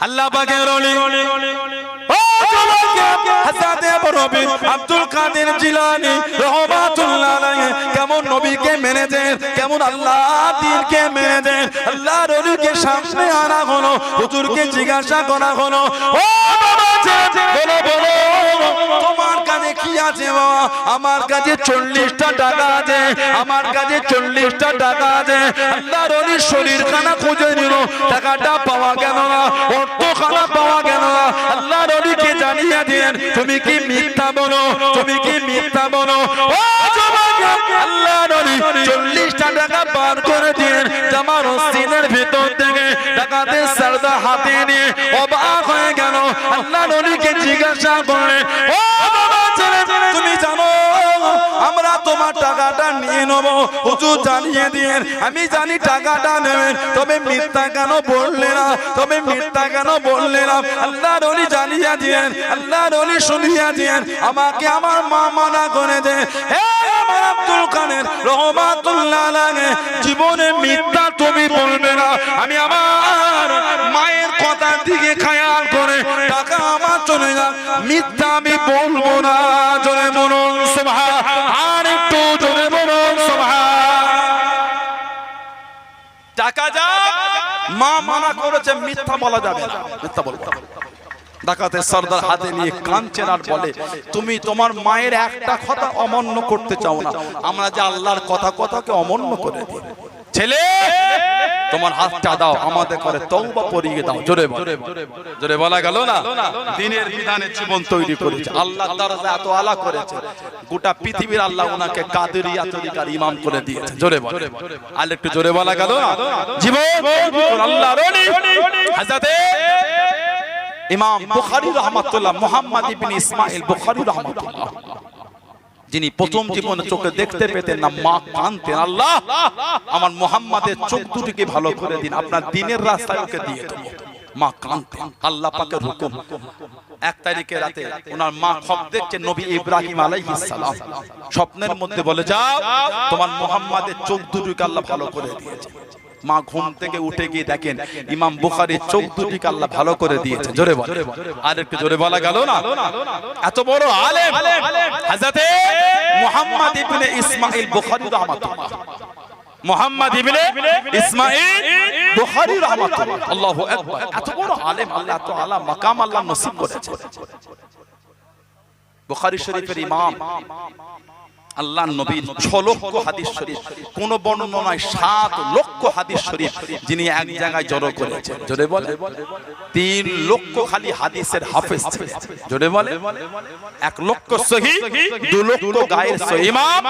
আল্লাহ পাকের রলি ও হযরতে নবী আব্দুল কাদের জিলানি রহমাতুল্লাহ আলাইহি। কেমন নবীকে মেনেছেন, কেমন আল্লাহ দ্বীনকে মেনেছেন। আল্লাহর ওলিকে সামনে আনা হলো, হুজুরকে জিজ্ঞাসা করা হলো। ও বাবা! আমার কাছে চল্লিশটা টাকা আছে। আমার কাছে চল্লিশটা টাকা আছে। আল্লাহর অলির শরীর খানা খুঁজে নিল। টাকাটা পাওয়া গেল না। অর্থ খানা পাওয়া গেল না। আল্লাহর অলিকে জানিয়ে দিলেন, তুমি কি মিথ্যা বলো? তুমি কি মিথ্যা বলো? আল্লাহর অলি চল্লিশটা টাকা বার করে দিলেন। জামার হস্তিনের ভিতর সারদা হাতে নিয়ে অবাক হয়ে গেল আল্লাহর অলিকে জিজ্ঞাসা করলেন ও বাবা ছেলে তুমি জানো আমরা তোমার টাকাটা নিয়ে নেব হুজুর জানিয়ে দিয়েন আমি জানি টাকাটা নেবেন তবে মিথ্যা কেন বললে না তবে মিথ্যা কেন বললে না আল্লাহ রলি জানিয়ে দিয়েন আল্লাহ রলি শুনিয়ে দিয়েন আমাকে আমার মা মানা করে দে হে আমার আব্দুল লাগে জীবনে মিথ্যা তুমি বলবে না। আমি আমার মায়ের কথার দিকে খেয়াল করে টাকা আমার চলে যাক। মিথ্যা আমি বলব না। জোরে বলুন সুবহান আর একটু জোরে বলুন সুবহান টাকা যা মা মানা করেছে, মিথ্যা বলা যাবে মিথ্যা বলব। ডাকাতের সর্দার হাতে নিয়ে কাঁদছেন আর বলে তুমি তোমার মায়ের একটা কথা অমান্য করতে চাও না। আমরা যে আল্লাহর কথা কথাকে অমান্য করে দিই। ছেলে তোমার হাতটা দাও আমাদের করে তওবা পরিয়ে দাও। জোরে বল। জোরে বলা। গেল না? দিনের বিধানে জীবন তৈরি করেছে। আল্লাহ দরজা এত আলা করেছে। গোটা পৃথিবীর আল্লাহ ওনাকে কাদেরিয়া তরিকার ইমাম করে দিয়েছে। জোরে বলে। আর একটু জোরে বলা গেল না? জীবন আল্লাহ হাজাতে ইমাম বুখারী রহমাতুল্লাহ মুহাম্মদ ইবনে ইসমাইল বুখারী রহমাতুল্লাহ যিনি প্রথম জীবনে চোখে দেখতে পেতেন না মা কানতেন আল্লাহ আমার মোহাম্মদের চোখ দুটিকে ভালো করে দিন আপনার দিনের রাস্তায় ওকে দিয়ে দেবো মা কানতেন আল্লাহ পাকের হুকুম এক তারিখে রাতে ওনার মা খব দেখছে নবী ইব্রাহিম আলাইহিস সালাম স্বপ্নের মধ্যে বলে যাও তোমার মোহাম্মদের চোখ দুটিকে আল্লাহ ভালো করে দিয়েছে মা ঘুম থেকে উঠে গিয়ে দেখেন ইমাম বুখারীর চোখ দুটিকে আল্লাহ ভালো করে দিয়েছে। জোরে বল। আর একটু জোরে বলা গেল না? এত বড় আলেম? হযরতে মুহাম্মদ ইবনে ইসমাইল বুখারী রাহমাতুল্লাহ। মুহাম্মদ ইবনে ইসমাইল বুখারী রাহমাতুল্লাহ। আল্লাহু আকবার। এত বড় আলেম আল্লাহ এত আলা মাকাম আল্লাহ নসিব করেছে। বুখারী শরীফের ইমাম আল্লাহ নবীর ছ লক্ষ হাদিস শরীফ কোন বর্ণনায় সাত লক্ষ হাদিস শরীফ যিনি এক জায়গায় জড়ো করেছেন। জোরে বলে। তিন লক্ষ খালি হাদিসের হাফেজ ছিলেন। জোরে বলে। এক লক্ষ সহি দু লক্ষ গায়ের ইমাম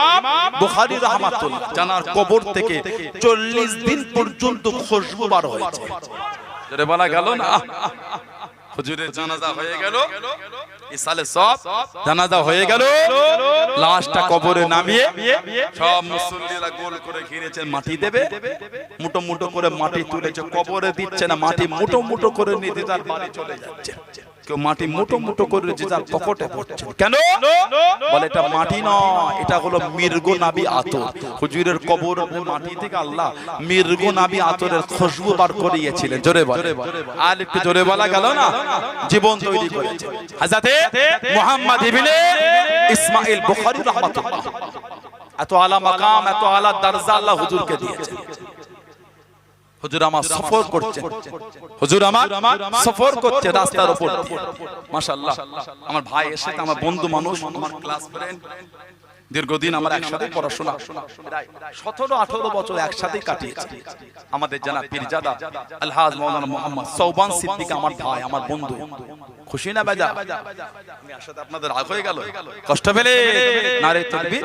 বুখারী রাহমাতুল্লাহ জানার কবর থেকে চল্লিশ দিন পর্যন্ত খুশবু বার হয়েছে। জোরে বলা গেল না? হুজুরের জানাজা হয়ে গেল। ইসালে সব জানাজা হয়ে গেল। লাশটা কবরে নামিয়ে সব মুসল্লিরা গোল করে ঘিরেছেন মাটি দেবে। মুটো মুটো করে মাটি তুলেছে কবরে দিচ্ছে না মাটি মুটো মুটো করে নিয়ে দিদার বাড়ি চলে যাচ্ছে। কেউ মাটি মুটো মুটো করে দিদার পকেটে পড়ছে কেন? বলে এটা মাটি নয় এটা হলো মির্গ নাবি আতর। হুজুরের কবর মাটি থেকে আল্লাহ মির্গ নাবি আতরের খুশবু বার করিয়েছিলেন। জোরে বলে আর একটু জোরে বলা গেল না? জীবন তৈরি করেছে হাজাতে মুহাম্মদ ইবনে ইসমাইল বুখারী রাহমাতুল্লাহ এত আলা মাকাম এত আলা দরজা আল্লাহ হুজুরকে দিয়েছে হুজুর আমার সফর করছে। হুজুর আমার সফর করছে রাস্তার উপর। মাশাআল্লাহ। আমার ভাই এসে আমার বন্ধু মানুষ আমার ক্লাস ফ্রেন্ড দীর্ঘদিন আমরা একসাথে পড়াশোনা। সতেরো আঠারো বছর একসাথে কাটিয়েছি। আমাদের জানা পীরজাদা আলহাজ মৌলানা মোহাম্মদ সৌবান সিদ্দিক আমার ভাই আমার বন্ধু। খুশি না বেজা? আপনাদের রাগ হয়ে গেল। কষ্ট পেলে? নারে তকবীর?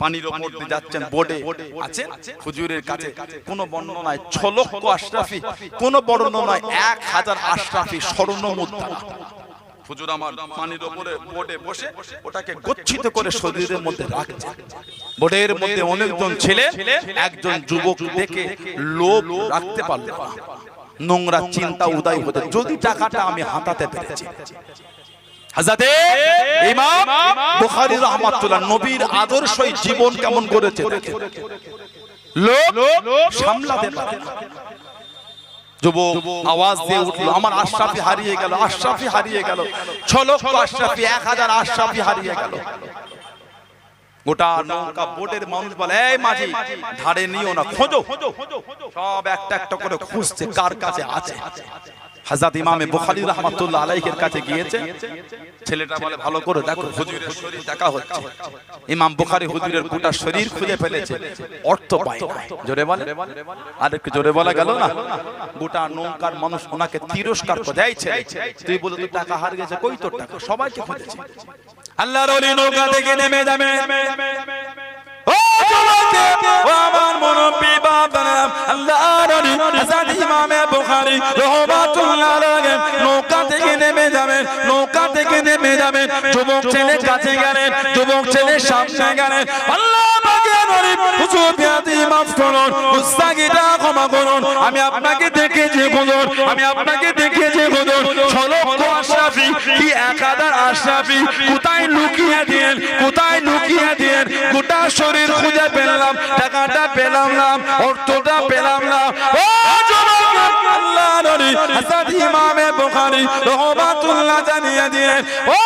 পানির ওপর দিয়ে যাচ্ছেন বোর্ডে আছে হুজুরের কাছে কোন বর্ণনায় ছ লক্ষ আশরাফি। কোন বর্ণনায় এক হাজার আশরাফি স্বর্ণ মুদ্রা। হুজুর আমার পানির ওপরে বোর্ডে বসে ওটাকে গচ্ছিত করে শরীরের মধ্যে রাখছে। বোর্ডের মধ্যে অনেকজন ছেলে একজন যুবক দেখে লোভ রাখতে পারল নোংরা চিন্তা উদয় হতে যদি টাকাটা আমি হাতাতে পেরেছি। হাজাতে ইমাম বুখারী রাহমাতুল্লাহ নবীর আদর্শই জীবন কেমন করেছে লোক সামলাতে পারে হারিয়ে হারিয়ে গেল। এক হাজার হারিয়ে গোটা নৌকা বোটের বলে ধারে নিও না, খোঁজো। সব একটা একটা করে খুঁজছে, কার কাছে আছে। হাজাত ইমামে বুখারী রাহমাতুল্লাহ আলাইহির কাছে গিয়েছে। ছেলেটা বলে ভালো করে দেখো হুজুরের শরীর দেখা হচ্ছে। ইমাম বুখারী হুজুরের গোটা শরীর খুঁজে ফেলেছে। অর্থ পায় না জোরে বলে আর একটু জোরে বলা গেল না? গোটা নৌকার মানুষ ওনাকে তিরস্কার করে এই ছেলে তুই বলে তুই টাকা হার গেছে কই তোর টাকা? সবাইকে খুঁজেছে আল্লাহর ওলি নৌকা থেকে নেমে যাবে। ও জমাতে ও আমার মুরব্বি বুখারী রাহমাতুল্লাহ নৌকা থেকে নেমে যাবেন নৌকা থেকে নেমে যাবেন যুবক ছেলে কাছে গেলেন যুবক ছেলে সামনে গেলেন আল্লাহ আমি আপনাকে দেখেছি, হুজুর। আমি আপনাকে দেখেছি, হুজুর। ছলক্ষ আশরাফি কি এক হাজার আশরাফি? কোথায় লুকিয়ে দিন কোথায় লুকিয়ে দিন গোটা শরীর খুঁজে পেলাম, টাকাটা পেলাম না, অর্থটা হযরত ইমামে বুখারী রাহমাতুল্লাহ জানিয়ে দিয়ে ও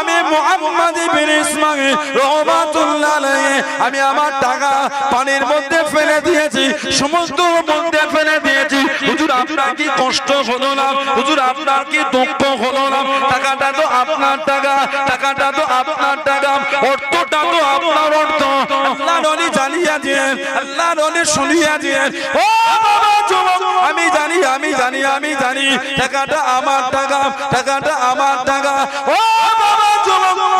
আমি মুহাম্মদ ইবনে ইসমাঈল রাহমাতুল্লাহ আলাইহি আমি আমার টাকা পানির মধ্যে ফেলে দিয়েছি সমুদ্রের মধ্যে ফেলে দিয়েছি হুজুর আপনার কি কষ্ট হলো না হুজুর আপনার কি দুঃখ হলো না টাকাটা তো আপনার টাকা টাকাটা তো আপনার টাকা অর্থটা তো আপনার অর্থ আল্লাহ নলি জানিয়ে দিয়ে আল্লাহ নলি শুনিয়ে দিয়ে, ও বাবা আমি জানি আমি জানি আমি জানি, টাকাটা আমার টাকা, টাকাটা আমার টাকা। ও বাবা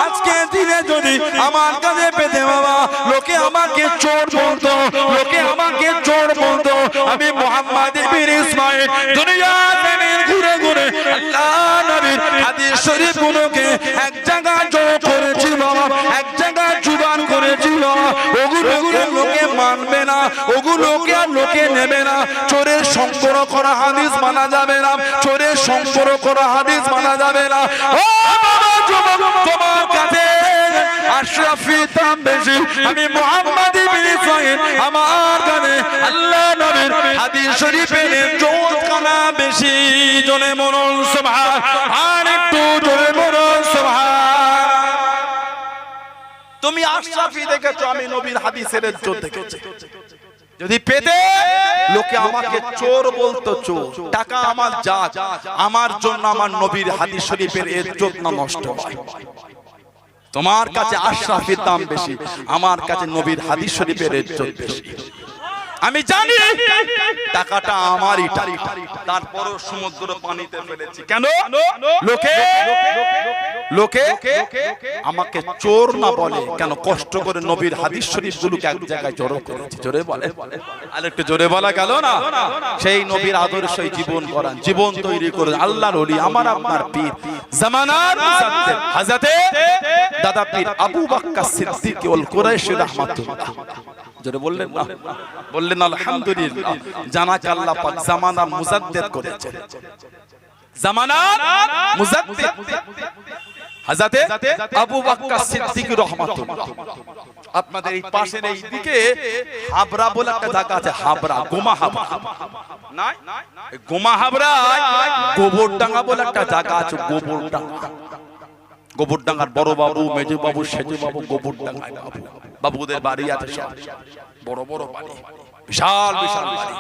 আজকে দিনে যদি আমার কাছে পেতে বাবা, লোকে আমাকে চোর বলতো, লোকে আমাকে চোর বলতো। আমি মোহাম্মদ ইসমাইল দুনিয়া ঘুরে ঘুরে আল্লাহ নবীর হাদিস শরীফ গুলোকে এক জায়গায় জড়ো ওগুলোকে মানবে না, ওগুলোকে আর লোকে নেবে না। চোরের সংগ্রহ করা হাদিস মানা যাবে না, চোরের সংগ্রহ করা হাদিস মানা যাবে না। তোমার কাছে আশরাফি আমি আমার আল্লাহ বেশি। আশরাফি দেখেছ? আমি নবীর হাদিসের ইজ্জত দেখেছি। যদি পেতে লোকে আমাকে চোর বলতো চোর, টাকা আমার যা আমার জন্য আমার নবীর হাদিস শরীফের ইজ্জত না নষ্ট তোমার কাছে আশরাফির দাম বেশি, আমার কাছে নবীর হাদিস শরীফের ইজ্জত বেশি। আমি জানি টাকাটা আমারই, তারপরও সমুদ্র পানিতে ফেলেছি। কেন? লোকে লোকে আমাকে চোর না বলে কেন কষ্ট করে নবীর হাদিস শরীফ গুলোকে এক জায়গায় জড়ো করেছে। জোরে বলে আর একটু জোরে বলা গেল না? সেই নবীর আদর্শই জীবন করান জীবন তৈরি করে আল্লাহর ওলি আমার আপনার পীর। জামানার মুজাদ্দিদ হযরতে দাদা পীর আবু বাক্কা সিদ্দিক ওয়াল কুরাইশি রাহমাতুল্লাহ। জোরে বললেন না? বললেন আলহামদুলিল্লাহ। জানাকে আল্লাহ পাক জামানা মুজাদ্দিদ করেছেন। জামানা মুজাদ্দিদ। হাজাতে আবু বাক্কা সিদ্দিক রহমাতুল্লাহ। আপনাদের এই পাশের এই দিকে হাবরা বলে একটা জায়গা আছে হাবরা গোমা হাবরা। নাই? গোমা হাবরা গোবরডাঙ্গা বলে একটা জায়গা আছে গোবরডাঙ্গা গোবরডাঙ্গার বড় বাবু মেজু বাবু সেজু বাবু গোবরডাঙ্গায় বাবু। বাবুদের বাড়ি আছে সব। বড় বড় বাড়ি। বিশাল বিশাল বাড়ি।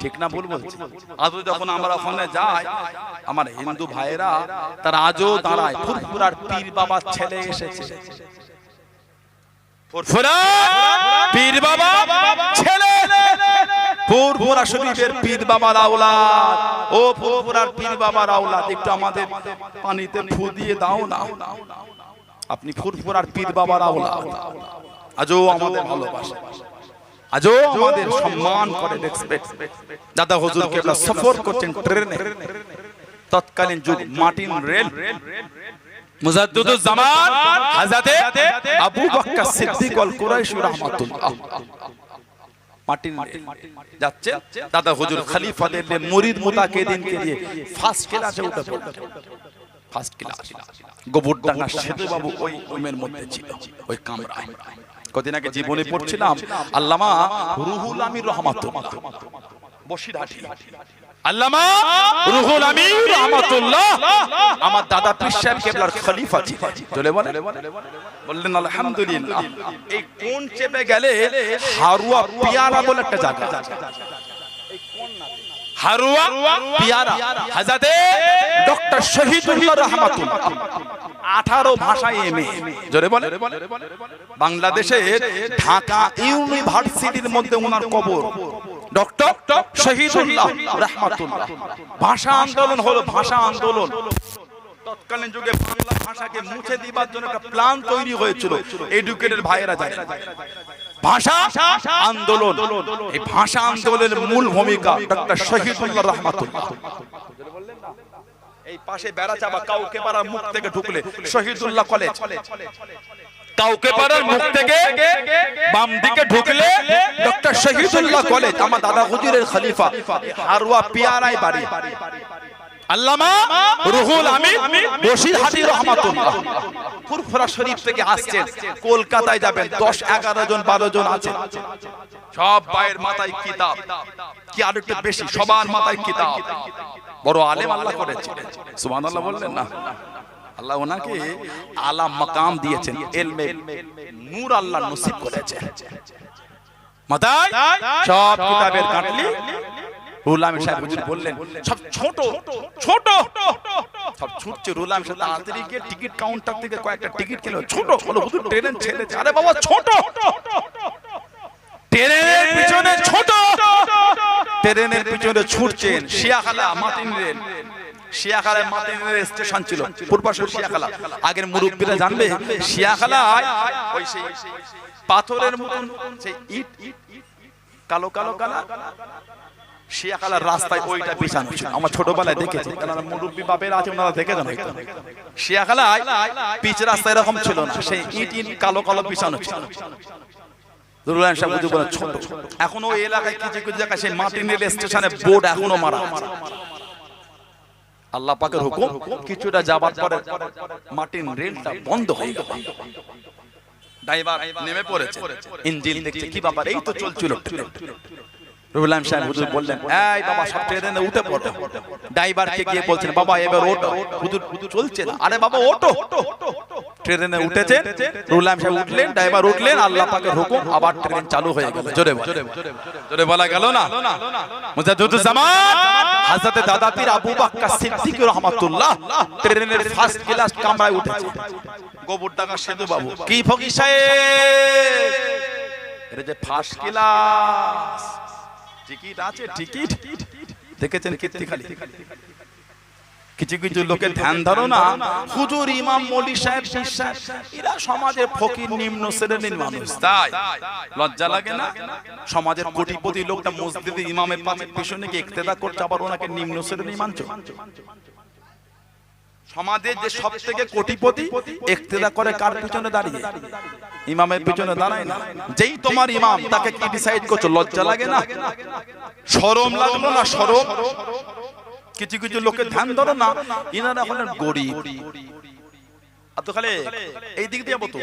ঠিক না ভুল বলছি? আজও যখন আমরা ওখানে যাই আমার হিন্দু ভাইয়েরা তারা আজও দাঁড়ায়। ফুরফুরার পীর বাবার ছেলে এসেছে। ফুরফুরা পীর বাবা ছেলে। ফুরফুরা শরীফের পীর বাবার আওলাদ। ও ফুরফুরার পীর বাবার আওলাদ একটু আমাদের পানিতে ফু দিয়ে দাও না। আপনি ফুরফুরার পীর বাবার আওলাদ। আজও আমাদের ভালোবাসে। আজও আমাদের সম্মান করে রেসপেক্ট দাদা হুজুর কেবলা সফর করছেন ট্রেনে। তৎকালীন যুগ মাটিন রেল। মুজাদ্দুদুজ জামান হযরতে আবু বকর সিদ্দিক আল কুরাইশি রাহমাতুল্লাহ। রেল যাচ্ছে। দাদা হুজুর খলিফাদের মুরিদ মুতাকিদিনকে দিয়ে ফার্স্ট ক্লাসে উঠে পড়লেন ফার্স্ট ক্লাস গোবরডাঙ্গা সেতু বাবু ওই রুমের মধ্যে ছিল। ওই কামরায়। কদিন আগে জীবনে পড়ছিলাম। আল্লামা রুহুল আমির রহমাতুল্লাহ। বসিরহাটি আল্লামা রুহুল আমির রহমাতুল্লাহ। আমার দাদা পীর কেবলার খলিফা চলে বলে বললেন আলহামদুলিল্লাহ। এই কোন চেপে গেলে হারুয়া পিয়ারা বলে একটা জায়গা হারুয়া পিয়ারা। হাজাতে ডক্টর শহীদুল্লাহ রহমাতুল্লাহ। 18 ভাষায় এমএ। জোরে বলে বাংলাদেশে ঢাকা ইউনিভার্সিটির মধ্যে ওনার কবর। ডক্টর শহীদুল্লাহ রহমাতুল্লাহ। ভাষা আন্দোলন হলো ভাষা আন্দোলন। তৎকালীন যুগে বাংলা ভাষাকে মুছে দিবার জন্য একটা প্ল্যান তৈরি হয়েছিল। এডুকেটেড ভাইয়েরা যায় ভাষা আন্দোলন। এই ভাষা আন্দোলনের মূল ভূমিকা ডক্টর শহীদুল্লাহ রহমাতুল্লাহ। এই পাশে বেড়া চাপা কাউকে পাড়ার মুখ থেকে ঢুকলে শহীদুল্লাহ কলেজ। কাউকে পাড়ার মুখ থেকে বাম দিকে ঢুকলে ডক্টর শহীদুল্লাহ কলেজ আমার দাদা হুজুরের খলিফা হারুয়া পিয়ারাই বাড়ি। আল্লামা রুহুল আমিন বসিরহাটি রহমাতুল্লাহ। ফুরফুরা শরীফ থেকে আসছেন কলকাতায় যাবেন 10 11 জন 12 জন আছেন। সব ভাইয়ের মাথায় কিতাব। কি আর একটু বেশি? সবার মাথায় কিতাব। বড় আলেম আল্লাহ করেছিলেন সুবহানাল্লাহ বললেন না? আল্লাহ ওনাকে আলা মাকাম দিয়েছেন এলমে নূর আল্লাহ নসিব করেছেন মাথায় সব কিতাবের কাটলি। রুলাম সাহেব হুজুর বললেন সব ছোট ছোট সব ছুটছে রুলাম সাহেব তাড়াতাড়ি গিয়ে টিকিট কাউন্টার থেকে কয়েকটা টিকিট কিনলো ছোট বলো হুজুর ট্রেন ছেড়েছে আরে বাবা ছোট ট্রেনের পিছনে ছোট ট্রেনের পিছনে ছুটছেন Sheakhala Martin rail Sheakhala Martin rail station ছিল পূর্বাশে শিয়াখালা আগের মুরব্বীরা জানবে শিয়াখালায় ওই সেই পাথরের মতন সেই ইট কালো কালো কালা শিয়াখালার রাস্তায় ওইটা বিছানো আমার ছোটবেলায় দেখেছি। মুরব্বী বাপের আছে, ওনারা পিচ রাস্তা এরকম ছিল না। সেই ইট ইট কালো কালো বিছানো ছিল। এখনও স্টেশনে বোর্ড এখনও হুকুম, কিছুটা যাবার পরে রেলটা বন্ধ হয়ে গেল। ড্রাইভার নেমে পড়েছে। ইঞ্জিন দেখছে কি ব্যাপার? এই তো চলছিল রুহুলাম সাহেব হুজুর বললেন, এই বাবা, সব ট্রেনে উঠে পড়ো। ড্রাইভারকে গিয়ে বলছেন, বাবা, এবার ওটো হুজুর চলছে না। আরে বাবা ওটো ট্রেনে উঠেছে রুহুলাম সাহেব উঠলেন, ড্রাইভার উঠলেন, আল্লাহ পাকের হুকুম, আবার ট্রেন চালু হয়ে গেল। জোরে জোরে বলা গেল না? মুজাদ্দুদ জামান হযরত দাদা পীর আবু বকর সিদ্দিক রহমাতুল্লাহ, ট্রেনের ফার্স্ট ক্লাস কামরায় উঠেছে। গোবরডাঙ্গা সেতু বাবু, কি ফকির সাহেব? এটা যে ফার্স্ট ক্লাস টিকিট আছে টিকিট দেখেছেন কীর্তি খালি? কিছু কিছু লোকের ধ্যান ধারণা হুজুর ইমাম মলি সাহেব এরা সমাজের ফকির নিম্ন শ্রেণির মানুষ। তাই। লজ্জা লাগে না? সমাজের কোটিপতি লোকটা মসজিদে ইমামের পাশে পিছনে গিয়ে ইক্তেদা করছে আবার ওনাকে নিম্ন শ্রেণি মানছো সমাজের যে সব থেকে কোটিপতি একতেলা করে কার পিছনে দাঁড়িয়ে? ইমামের পিছনে দাঁড়ায় না। যেই তোমার ইমাম তাকে কি ডিসাইড করছ লজ্জা লাগে না? শরম লাগল না? সরম কিছু কিছু লোকে ধ্যান ধরো না। ইনারা হলেন গরিব। আর তো খালি এই দিক দিয়ে বতো।